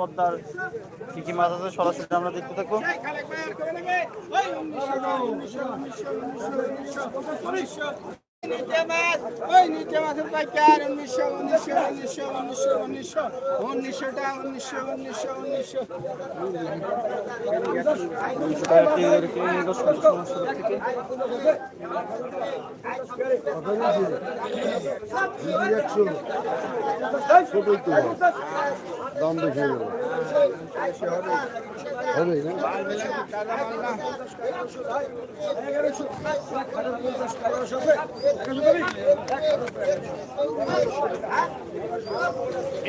পদ্মার কি কি মাছ আছে সরাসরি আমরা দেখতে থাকব পাইকার উনিশশো উনিশশো উনিশশো উনিশশো উনিশশো উনিশশো উনিশশো উনিশশো দাম দেখে গেল হবে না?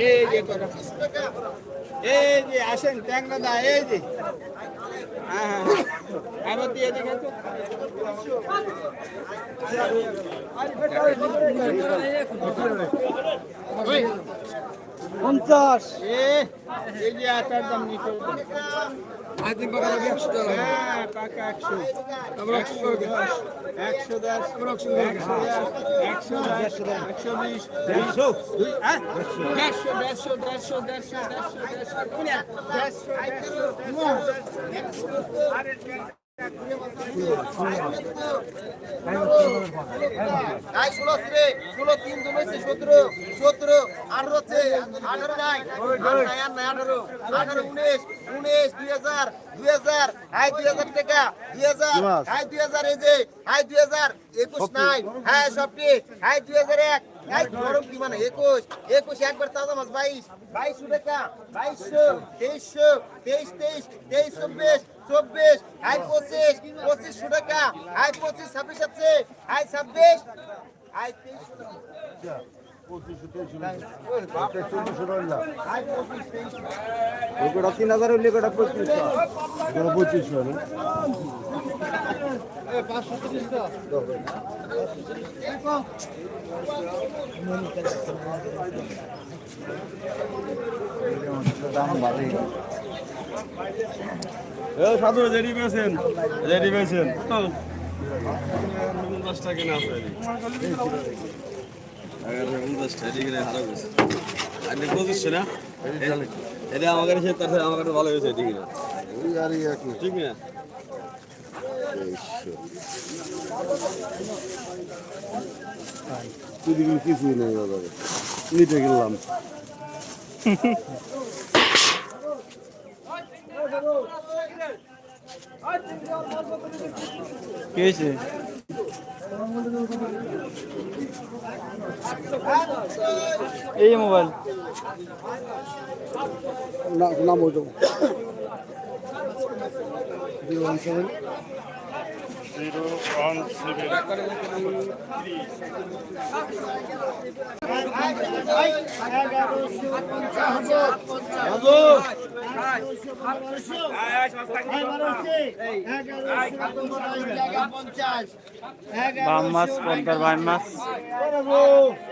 এই যে এই যে আসেন ট্যাংরা দা এই যে। হ্যাঁ হ্যাঁ আবার দিয়ে দেখে তো। পঞ্চাশ। এ এই যে আটার দাম নিচে হ্যাঁ পাকা একশো। একশো দশ। একশো দশ। একশো দশ। একশো দশ। একশো বিশ। দেড়শো হ্যাঁ? দেড়শো দেড়শো দেড়শো দেড়শো দেড়শো দেড়শো। কোনটা? দেড়শো দেড়শো। সতেরো সতেরো আঠারো আঠারো নাই আঠারো আঠারো উনিশ উনিশ দুই হাজার দুই হাজার হাই দুই হাজার টাকা দুই হাজার হাই দুই হাজার এই যে হাই দুই হাজার একুশ নাই হ্যাঁ সবটি হাই দুই হাজার এক হাই গরম কি মানে? একুশ একুশ, একবার তাজা মাছ, বাইশ বাইশশো টাকা বাইশশো তেইশ তেইশ তেইশ চব্বিশ চব্বিশ হাই পঁচিশ পঁচিশশো টাকা হাই পঁচিশ, ছাব্বিশ আছে হাই ছাব্বিশ ওটা তিন হাজার হইলে ওটা পঁচিশশো ওটা পঁচিশশো না সাধু রেডি পেয়েছেন রেডি পেয়েছেন পঞ্চাশটা কিনা আছে পঁচিশশো না এটা আমাকে সে তার আমার কাছে ভালো হয়েছে? আর এই ঠিক না কিছুই নেই দাদা নিতে গেলাম কি এই মোবাইল। নাম ওইটা জিরো বাম মাছ পদ্মার বাম মাছ।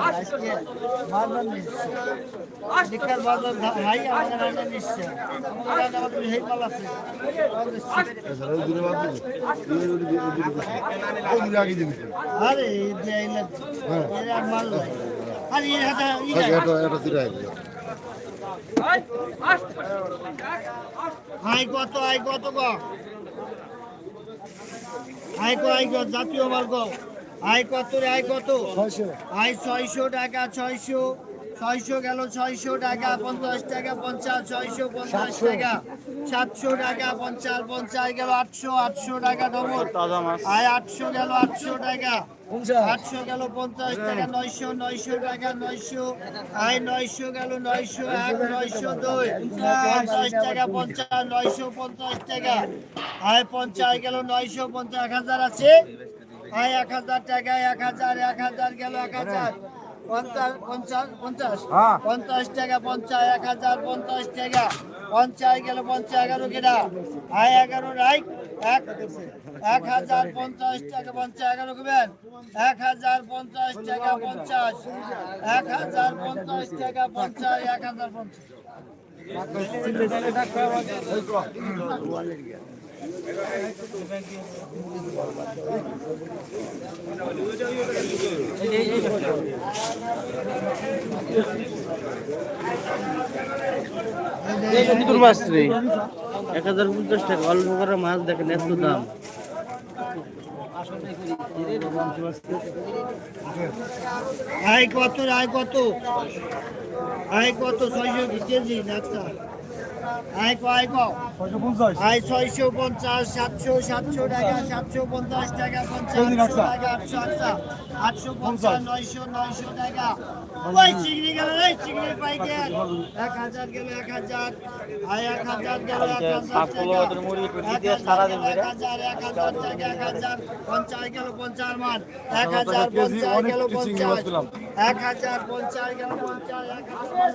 আচ্ছা হ্যাঁ জাতীয় মাল আই কত রে আই কত? আই ছয়শো টাকা ছয়শো। ছয়শো গেল ছয়শো টাকা পঞ্চাশ টাকা পঞ্চাশ ছয়শো পঞ্চাশ টাকা। সাতশো টাকা পঞ্চাশ পঞ্চাশ গেল আটশো আটশো টাকা ডবল। তাজা মাছ। আয় আটশো গেল আটশো টাকা। আটশো গেল পঞ্চাশ টাকা নয়শো নয়শো টাকা নয়শো। আয় নয়শো গেল নয়শো এক নয়শো দুই। পঞ্চাশ টাকা পঞ্চাশ নয়শো পঞ্চাশ টাকা। আয় পঞ্চাশ গেল নয়শো পঞ্চাশ। এক হাজার আছে? আয় এক হাজার টাকা এক হাজার এক হাজার গেল এক হাজার। পঞ্চাশ পঞ্চাশ পঞ্চাশ। পঞ্চাশ টাকা পঞ্চাশ এক হাজার পঞ্চাশ টাকা। পঞ্চাশ গেল পঞ্চাশ এগারো কেটা আয় এগারো রাইট। এক এক হাজার পঞ্চাশ টাকা পঞ্চাশ এগারো কেবেন এক হাজার পঞ্চাশ টাকা পঞ্চাশ। এক হাজার পঞ্চাশ টাকা পঞ্চাশ এক হাজার পঞ্চাশ। এক হাজার পঞ্চাশ টাকা, অল্প করে মাছ দেখেন এত দাম। আয় কত আয় কত? আয় কত ছয়শো কেজি নাকসা আয় ক আয় ক আয় ছয়শো পঞ্চাশ সাতশো সাতশো টাকা সাতশো পঞ্চাশ টাকা পঞ্চাশ টাকা আটশো আটশো আটশো পঞ্চাশ নয়শো নয়শো টাকা। ওই চিংড়ি গেল রে চিংড়ি পাইকার এক হাজার গেল এক হাজার। আয় এক হাজার গেল এক হাজার ওদের এক হাজার এক হাজার হাজার টাকা এক হাজার পঞ্চাশ গেল পঞ্চাশ মান। এক হাজার পঞ্চাশ গেল পঞ্চাশ। এক হাজার পঞ্চাশ গেল পঞ্চাশ। এক বস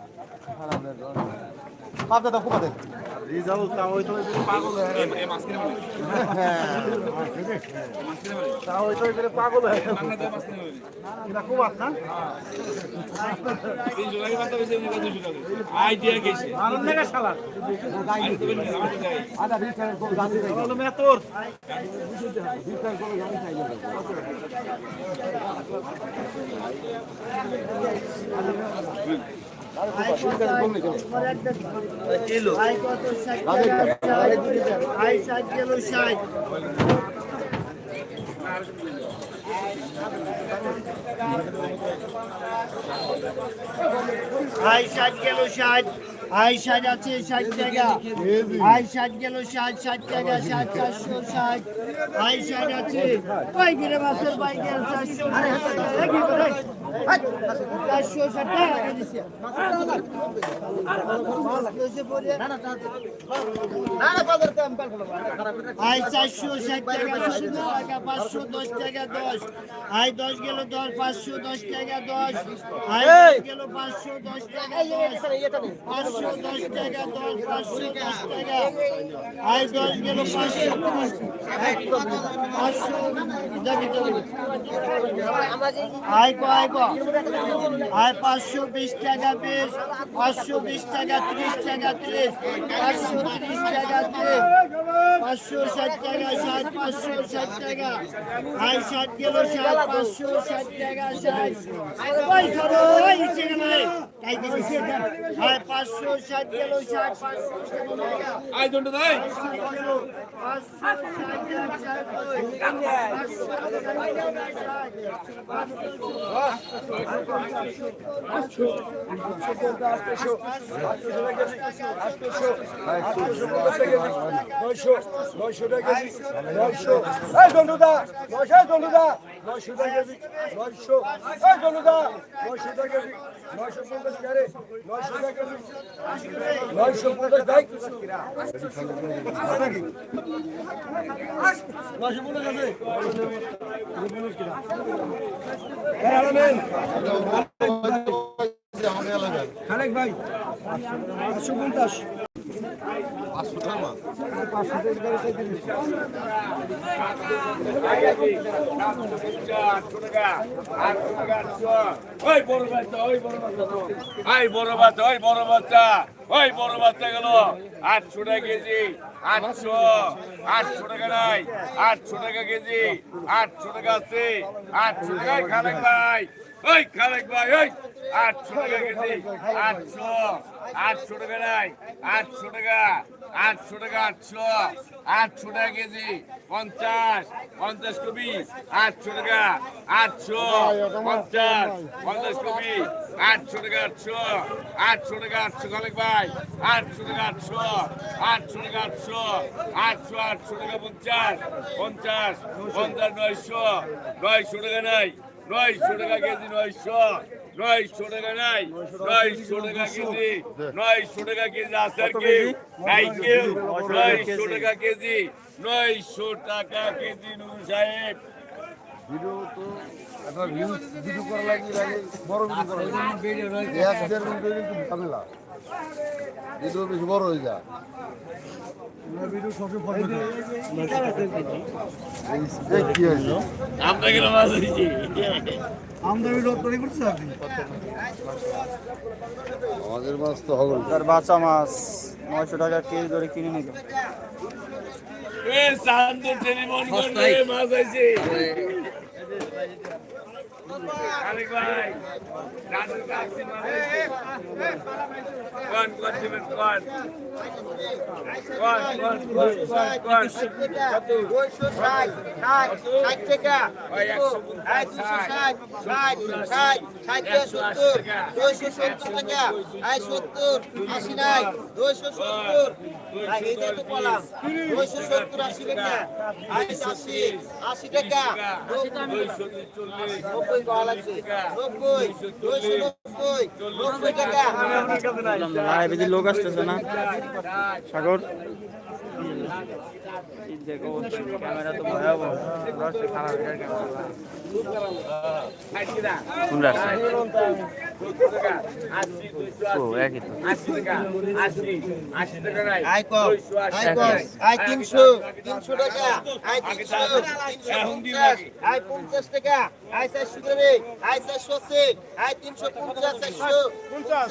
পাবদা তো কোপাতে রিজাল্ট তা ওই পাগল হয়ে এবারে হয়ে না? উনি গেছে। আনন্দ না শালা আদা বলো মে তোর। কত ষাট টাকা আয় ষাট গেল ষাট আয় ষাট গেল ষাট আয় ষাট আছে ষাট টাকা আয় ষাট গেল ষাট ষাট টাকা ষাট চারশো ষাট আয় ষাট আছে ওই গিরে মাসের বাইকের চারশো চারশো ষাট টাকা দিচ্ছে আয় চারশো ষাট টাকা ষাট টাকা পাঁচশো দশ টাকা দশ আয় দশ গেল দশ পাঁচশো দশ টাকা দশ আয় দশ গেল পাঁচশো দশ টাকা দশ পাঁচশো দশ টাকা দশ পাঁচশো দশ টাকা আয় দশ গেল পাঁচশো পাঁচশো যাবি যাবি আয় কো আয় কো আয় পাঁচশো বিশ টাকা বিশ পাঁচশো বিশ টাকা ত্রিশ টাকা ত্রিশ পাঁচশো ত্রিশ টাকা ত্রিশ পাঁচশো ষাট টাকা ষাট পাঁচশো ষাট টাকা আয় ষাট গেল ষাট পাঁচশো ষাট টাকা ষাট। ওই ধরো ওই নিচে গেল রে তাই দিবি আয় পাঁচশো ষাট গেল ষাট পাঁচশো ষাট টাকা পাঁচশো ষাট টাকা নয়শো নয়শো টাকা নয়শো এই দণ্ডুদা নয়শো দণ্ডুদা নয়শো টাকা নয়শো এই দণ্ডুদা নয়শো টাকা খালেক ভাই আটশো পঞ্চাশ। ওই বড় বাচ্চা ওই বড় বাচ্চা, ওই বড় বাচ্চা, ওই বড় বাচ্চা গেল। আটশো টাকা কেজি আটশো আটশো টাকা নাই আটশো টাকা কেজি আটশো টাকা আছে আটশো টাকায় খালেক ভাই। ওই, খালেক ভাই ওই আটশো টাকা কেজি আটশো আটশো টাকা নাই আটশো টাকা আটশো টাকা আটশো আটশো টাকা কেজি পঞ্চাশ পঞ্চাশ কবি আটশো টাকা আটশো পঞ্চাশ পঞ্চাশ কবি আটশো টাকা আটশো আটশো টাকা আটশো খালেক ভাই আটশো টাকা আটশো আটশো টাকা আটশো আটশো আটশো টাকা পঞ্চাশ পঞ্চাশ পঞ্চাশ নয়শো নয়শো টাকা নাই নয়শো টাকা কেজি নয়শো নয়শো টাকা নাই নয়শো টাকা কেজি নয়শো টাকা কেজি আছে আর কেউ নাই কেউ নয়শো টাকা কেজি নয়শো টাকা কেজি নুর সাহেব ভিডিও তো একটা ভিউ ভিডিও করা লাগে লাগে বড় ভিডিও করা লাগে এক দেড় মিনিট কিন্তু ঝামেলা ভিডিও বেশি বড় হয়ে যায় ভিডিও সবসময় ফটো কি হয়েছে আমরা কেন মাছ আমদানি রপ্তানি করছে আপনি? আমাদের মাছ তো হবে তার বাচ্চা মাছ নয়শো টাকা কেজি ধরে কিনে নিল। এ সান্দে টেলিফোন করবে মাছ আছে সত্তর আশি নাই দুইশো সত্তর এই এইটাই তো বললাম দুইশো সত্তর আশি টাকা আশি আশি টাকা নব্বই লোক আসতেছে না। সাগর? দেখো ক্যামেরা তো ভয়াবহ রাস্তা খারাপ এটার ক্যামেরা কোন রাস্তা ও একই তো আই তিনশো তিনশো টাকা আই পঞ্চাশ টাকা আই চারশো আই তিনশো পঞ্চাশ চারশো পঞ্চাশ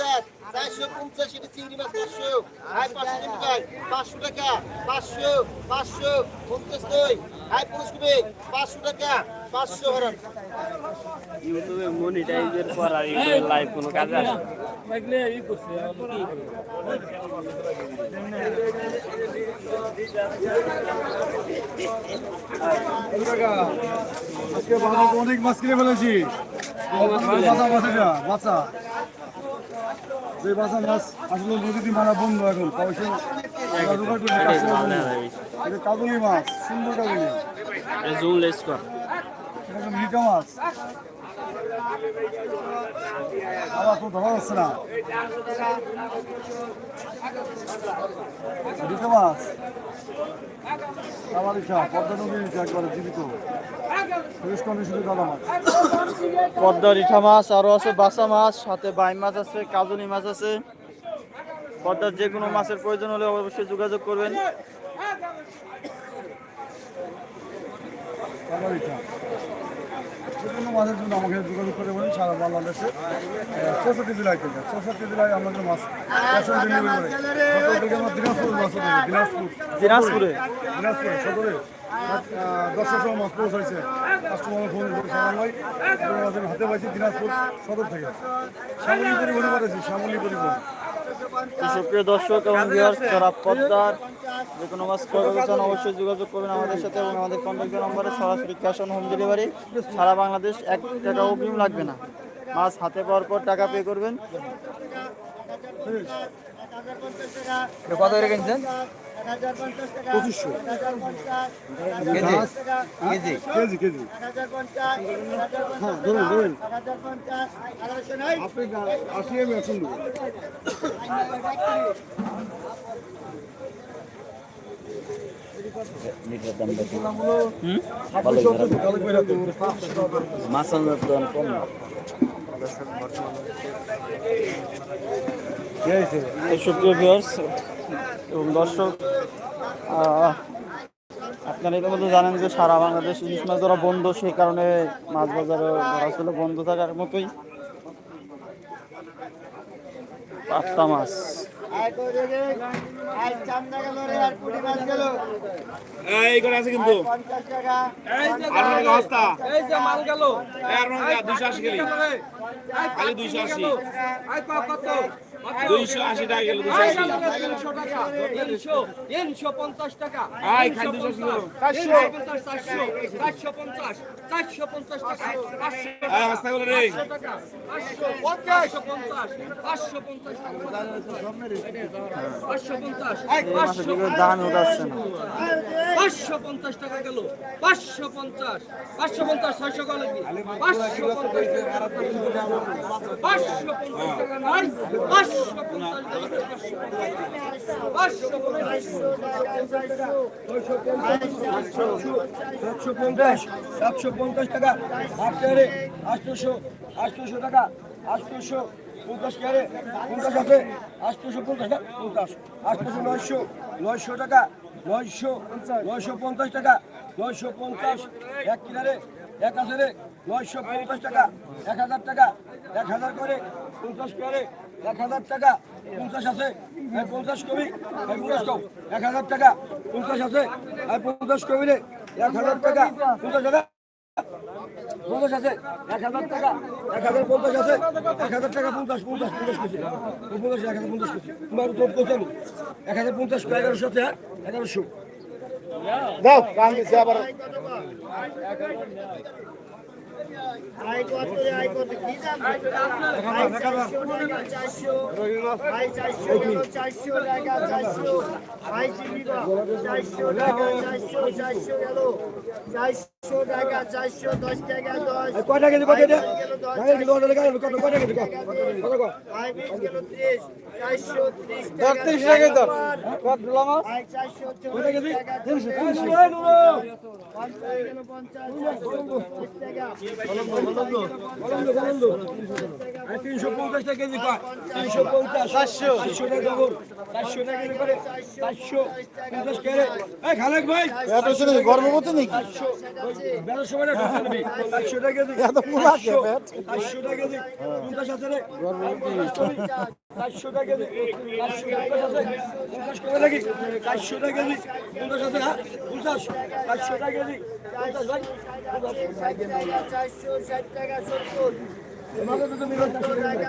চারশো পঞ্চাশ এটা চিংড়ি মাছ চারশো আই পাঁচশো টাকা পাঁচশো টাকা পাঁচশো পাঁচশো পঞ্চাশ দুই। আই পঞ্চাশ করে পাঁচশো টাকা পাঁচশো হরণ। ইউটিউবে মনিটাইজের পর আর লাইভ কোনো কাজে আসে না। আজকে বাবা অনেক মাছ কিনে ফেলেছি। বাচ্চা বাচ্চা যে বাসা মাছ আসলে নদীতে মারা বন্ধ এখন। পয়সা জোগাড় করে। এটা কাবুলি মাছ সুন্দর কাবুলি এটা মিঠা মাছ। আবার তো ধরা যাচ্ছে না মিঠা মাছ আবার ইচ্ছা পদ্মা নদীর ইচ্ছা একবারে জীবিত পদ্মা রিঠা মাছ আরও আছে, বাসা মাছ, সাথে বাইম মাছ আছে, কাজুনি মাছ আছে। পদ্মার যে কোনো মাছের প্রয়োজন হলে অবশ্যই যোগাযোগ করবেন। যে কোনো মাছের জন্য আমাকে যোগাযোগ করে বলেন সারা বাংলাদেশে চৌষট্টি জেলায় থেকে চৌষট্টি জেলায় আমাদের মাছ ক্যাশ অন ডেলিভারি করে দিনাজপুর মাছ দিনাজপুর। দিনাজপুরে? দিনাজপুরে সদরে। দশটা সময় মাছ পৌঁছাইছে কাস্টমার ফোন আমি হাতে পাইছি দিনাজপুর সদর থেকে। শ্যামলী পরিবহনে পাঠাইছি শ্যামলী পরিবহন। সুপ্রিয় দর্শক এবং যারা পদ্মার যে কোনো মাছ করতে অবশ্যই যোগাযোগ করবেন আমাদের সাথে এবং আমাদের কন্ট্যাক্ট নম্বরে সরাসরি ক্যাশ অন হোম ডেলিভারি সারা বাংলাদেশ এক টাকা অগ্রিম লাগবে না। মাছ হাতে পাওয়ার পর টাকা পে করবেন। কত করে কিনছেন? পঁচিশশো। কেজি? কেজি? কেজি হ্যাঁ ধরুন ধরুন। আপনি আসি আমি এখন দেবো মাছ দাম কম সুপ্রিয় ভিউয়ার্স এবং দর্শক আপনারা ইতিমধ্যে জানেন যে সারা বাংলাদেশ ইলিশ মাছ ধরা বন্ধ সেই কারণে মাছ বাজারে ধরা ছিল বন্ধ থাকার মতোই। পাত্তা মাছ। আয় করে রে আয় চান্দা গেল রে আর পুরি মাছ গেল এই করে আছে কিন্তু পঞ্চাশ টাকা আর অবস্থা এই যে মাল গেল। এর মধ্যে 280 কেজি খালি দুইশো আশি আই কত কত দুইশো আশি টাকা গেল তিনশো টাকা। তিনশো তিনশো পঞ্চাশ টাকা। চারশো পঞ্চাশ চারশো পঞ্চাশ টাকা। পাঁচশো টাকা পাঁচশো পঞ্চাশ পাঁচশো পঞ্চাশ টাকা। পাঁচশো পঞ্চাশ পাঁচশো পঞ্চাশ। টাকা গেল। পাঁচশো পঞ্চাশ পাঁচশো পঞ্চাশ ছয়শো গেল পাঁচশো পঞ্চাশ পাঁচশো পঞ্চাশ টাকা নাই পাঁচশো সাতশো পঞ্চাশ সাতশো পঞ্চাশ টাকা। আট টাকারে আটশোশো আটশোশো টাকা। আটশোশো পঞ্চাশ টাকারে পঞ্চাশ আছে। আটশোশো পঞ্চাশ না, পঞ্চাশ। আটশোশো নয়শো নয়শো টাকা। নয়শো নয়শো পঞ্চাশ টাকা। নয়শো পঞ্চাশ, এক কিনারে এক হাজারে নয়শো পঞ্চাশ টাকা। এক হাজার টাকা। এক হাজার করে পঞ্চাশ করে এক হাজার টাকা পঞ্চাশ আছে পঞ্চাশ কবি পঞ্চাশ কম এক হাজার টাকা পঞ্চাশ আছে পঞ্চাশ কবি এক হাজার টাকা পঞ্চাশ টাকা পঞ্চাশ আছে, এক হাজার টাকা, এক হাজার পঞ্চাশ আছে, এক হাজার টাকা পঞ্চাশ পঞ্চাশ পঞ্চাশ কেজি পঞ্চাশ, এক হাজার পঞ্চাশ কেজি তোমার এক হাজার পঞ্চাশ এগারোশো আছে হ্যাঁ? এগারোশো। দাও কাম দিছে আবার চারশো আই কত কি দাম আই 400 আই 400 400 টাকা 400 আই চিনি 400 টাকা 400 400 গেল 400 টাকা 400 10 টাকা 10 কত এটা টাকা কত টাকা কত কত কত আই কিলো 30 430 টাকা দর কত দিলাম আই 400 টাকা তিনশো তিনশো তিনশো পঞ্চাশ টাকা কেজি পায় তিনশো পঞ্চাশ চারশো চারশো টাকা চারশো টাকা করে চারশো পঞ্চাশ এই খালেক ভাই গর্ভবতী নাকি চারশো হ্যাঁ ষাট টাকা সত্তর টাকা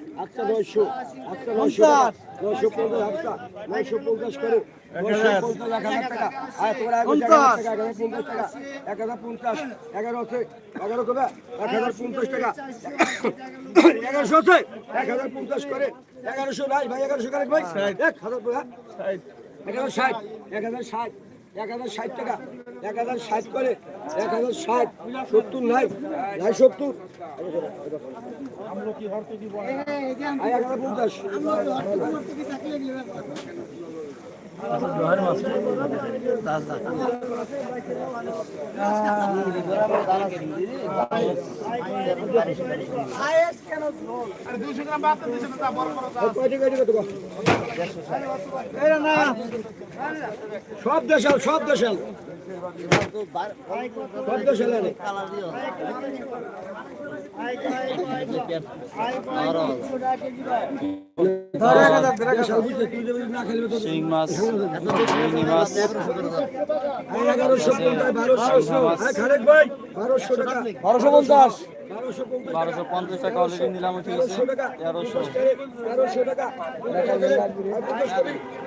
আটশো নয়শো আটশো নয়শো নয়শো পঞ্চাশ আটশো নয়শো পঞ্চাশ করে নয়শো পঞ্চাশ এক হাজার টাকা। আর তোমার এক হাজার টাকা এক হাজার পঞ্চাশ টাকা এক হাজার পঞ্চাশ এগারো আছে এগারো কবে? এক হাজার পঞ্চাশ টাকা। এগারোশো আছে? এক হাজার পঞ্চাশ করে। এগারোশো নাই ভাই এগারোশো করে ভাই? এক হাজার টাকা এক হাজার ষাট এক হাজার ষাট। এক হাজার ষাট টাকা এক হাজার ষাট করে এক হাজার ষাট সত্তর নাই নাই সত্তর। এক হাজার পঞ্চাশ কয়টা কয়টা কত কয়? সব দেশাল সব দেশাল। বারোশো পঞ্চাশ। বারোশো পঞ্চাশ টাকা। অলরেডি নিলাম তেরোশো টাকা। তেরোশো। টাকা।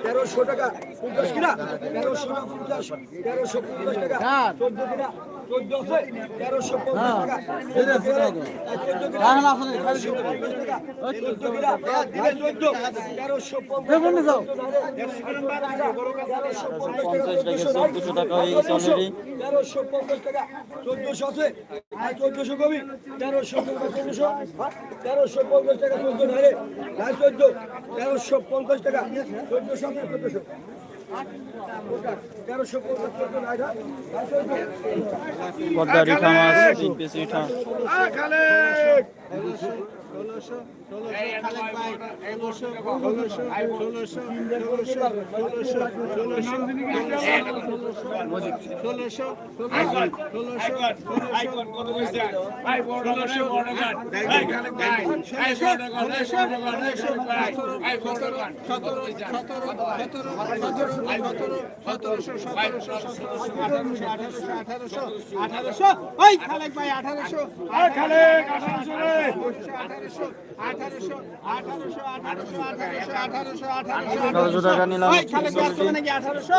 তেরোশো টাকা। পঞ্চাশ কিনা? তেরোশো পঞ্চাশ তেরোশো পঞ্চাশ টাকা। চোদ্দ কিনা? পঞ্চাশ টাকা। চোদ্দশো টাকা হয়ে গেছে অলরেডি তেরোশো পঞ্চাশ টাকা। চোদ্দশো আছে। আর চোদ্দশো কবি। তেরোশো চোদ্দশো। তেরোশো পঞ্চাশ টাকা চোদ্দ না রে নাই চোদ্দ তেরোশো পঞ্চাশ টাকা। চোদ্দশো আছে চোদ্দশো। পদ্মা রিঠা মাছ তিন পিস রিঠা। ষোলোশো ষোলোশো ষোলোশো ষোলোশো ষোলোশো আঠারোশো আঠারোশো আঠারোশো আঠারোশো আঠারোশো আঠারোশো আঠারোশো কৃষক আঠারোশো টাকা নিলাম আঠারোশো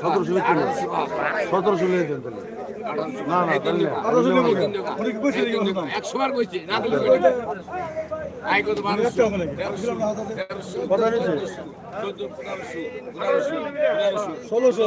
সতেরোশো সতেরোশো নিয়ে দেন তাহলে না ষোলোশো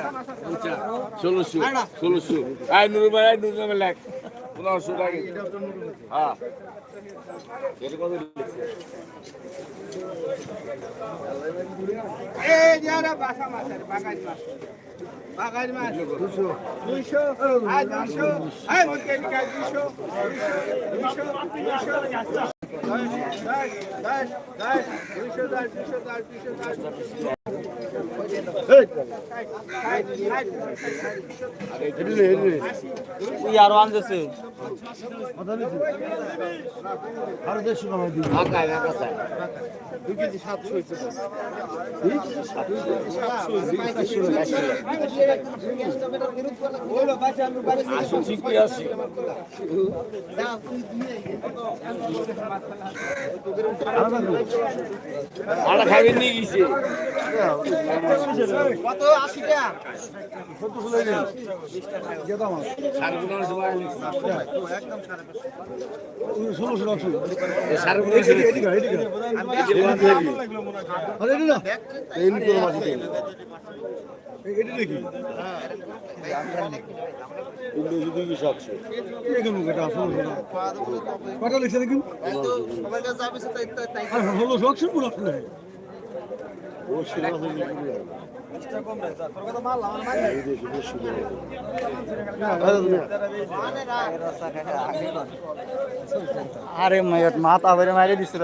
ষোলোশো ষোলোশো আয় নুরু ভাই আয় নুরু নামে লেখ পনেরোশো টাকা হ্যাঁ দুশো তুই আরও আনতেছে। আরও দেড়শো টাকা দুই কেজি সাতশো হয়েছে আটা খাবেন নিয়ে গেছে কত আশি টাকা সাড়ে পনেরোশো কটা লিখছে দেখুন? ষোলোশো মাথা মারে দিছিল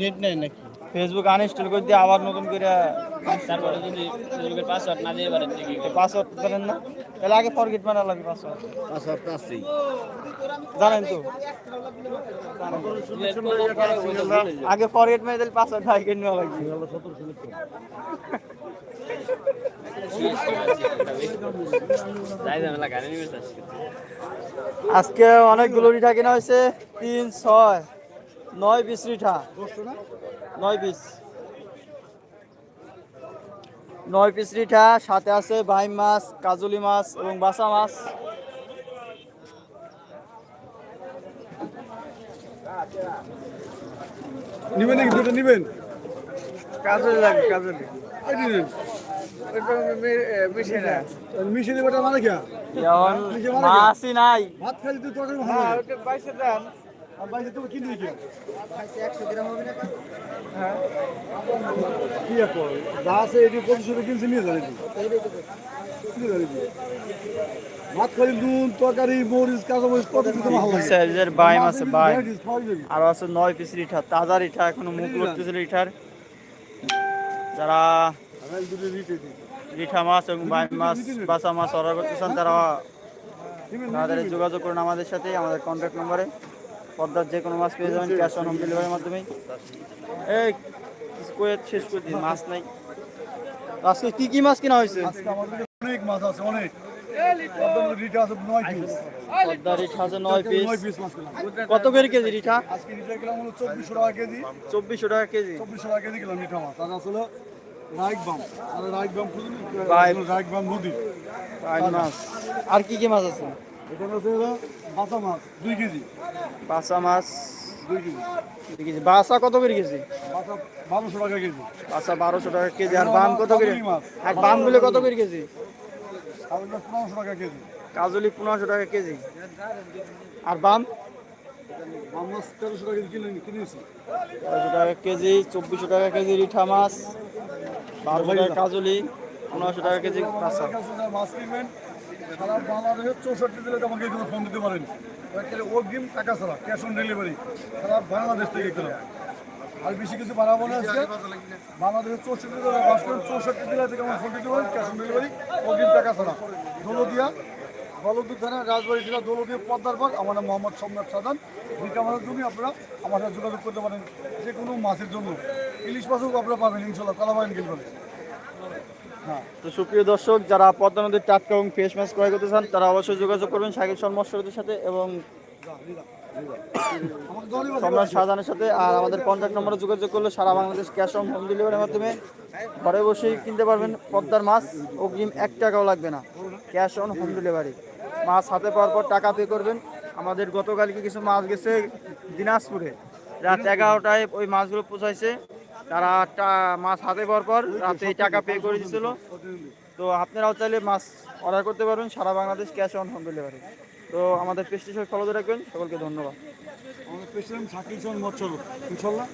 নেট নেই নাকি? ফেসবুক আনইনস্টল করে দিয়ে আবার নতুন করে তারপরে যদি ফেসবুকের পাসওয়ার্ড না দিয়ে পারেন পাসওয়ার্ড জানেন না? তাহলে আগে ফরগেট মারা লাগবে পাসওয়ার্ড পাসওয়ার্ড আছেই। জানেন তো? আগে ফরগেট মেরে দিলে পাসওয়ার্ড হাইকে নেওয়া লাগবে। আজকে। অনেকগুলো রিঠা কেনা হয়েছে। তিন ছয়। নয় পিস রিঠা। নয় পিস নয় পিস রিঠা সাথে আছে বাইম মাছ কাজুলি মাছ এবং বাসা মাছ। নিবেন নাকি দুটো? নিবেন? কাজে লাগে কাজে লাগে এই নিবেন। ওইটা মিশে দেবে মানে কি মাছই নাই। ভাত খালি তুই তরকারি ভালো হ্যাঁ বাইশে দেন। আর বাইরে তুমি কিনবি কি? একশো গ্রাম হবে না কি আর যা আছে এটি পঁচিশশো কিনছে নিয়ে যাবে নিয়ে যাবে ভাত খালি নুন তরকারি মরিচ কাঁচামরিচ কত কিছু ভালো লাগে? সাইজের বাইম আছে আরও নয় পিস রিঠা তাজা রিঠা এখনও মুখ লড়তেছে রিঠার যারা। রিঠা মাছ এবং বাইম মাছ বাসা মাছ অর্ডার করতে চান তারা নিবেন, যোগাযোগ করুন আমাদের সাথে আমাদের কন্ট্যাক্ট নম্বরে পদ্মার যে কোনো মাছ পেয়ে যাবেন ক্যাশ অন হোম ডেলিভারির মাধ্যমে এই কিছু করে শেষ করে দিন মাছ নাই। আজকে কি কি মাছ কেনা হয়েছে? অনেক মাছ আছে অনেক। পদ্মার রিটে আছে নয় পিস পদ্মা রিঠা আছে নয় নয় পিস মাছ পেলাম কত করে কেজি রিঠা? আজকে হলো চব্বিশশো টাকা কেজি। চব্বিশশো টাকা কেজি। চব্বিশশো টাকা কেজি গেলাম মিঠা মাছ। আর আসলে আর কি কি মাছ আছে? এটা হচ্ছে বাসা মাছ দুই কেজি। বাসা মাছ। দুই কেজি। দুই কেজি। বাসা কত করে কেজি? বাসা বারোশো টাকা কেজি। বাসা বারোশো টাকা কেজি। আর বাম কত করে। আর বামগুলো কত করে কেজি? পনেরোশো টাকা কেজি। কাজলি পনেরোশো টাকা কেজি। আর বাম? তেরোশো টাকা কেজি চব্বিশশো টাকা কেজি রিঠা মাছ। বারোশো টাকা কাজলি পনেরোশো টাকা কেজি মাছ কিনবেন। সারা বাংলাদেশের চৌষট্টি জেলায় আমাকে এগুলো ফোন দিতে পারেন। অগ্রিম টাকা ছাড়া ক্যাশ অন ডেলিভারি সারা বাংলাদেশ থেকে কিনা আর বেশি কিছু বানাবো না আজকে। বাংলাদেশের চৌষট্টি জেলায় বাস করেন চৌষট্টি জেলা থেকে আমার ফোন দিতে পারেন ক্যাশ অন ডেলিভারি অগ্রিম টাকা ছাড়া। দৌলদিয়া বলদুর থানা রাজবাড়ি জেলা দৌলদিয়া পদ্মার বাগ আমার নাম মোহাম্মদ সোমনাথ সাদান। মাছের জন্য আপনারা আমার সাথে যোগাযোগ করতে পারেন। যে কোনো মাছের জন্য। ইলিশ মাছও আপনারা পাবেন, ইনশাল্লাহ কালাবাইন হ্যাঁ তো সুপ্রিয় দর্শক, যারা পদ্মা নদীর টাটকা এবং ফ্রেশ মাছ ক্রয় করতে চান, তারা অবশ্যই যোগাযোগ করবেন সাকিব সরদের সাথে এবং সম্রাট শাহজাহানের সাথে। আর আমাদের কন্ট্যাক্ট নম্বরে যোগাযোগ করলে সারা বাংলাদেশ ক্যাশ অন হোম ডেলিভারির মাধ্যমে ঘরে বসেই কিনতে পারবেন পদ্মার মাছ। অগ্রিম এক টাকাও লাগবে না। ক্যাশ অন হোম ডেলিভারি মাছ হাতে পাওয়ার পর টাকা পে করবেন। আমাদের গতকালকে কিছু মাছ গেছে দিনাজপুরে। রাত এগারোটায় ওই মাছগুলো পৌঁছাইছে। তারা মাছ হাতে পাওয়ার পর রাতে টাকা পে করে দিয়েছিল। তো আপনারাও চাইলে মাছ অর্ডার করতে পারবেন, সারা Bangladesh cash on home delivery তো আমাদের পেস্টিসাইড ফলো রাখবেন, সকলকে ধন্যবাদ। ইনশাল্লাহ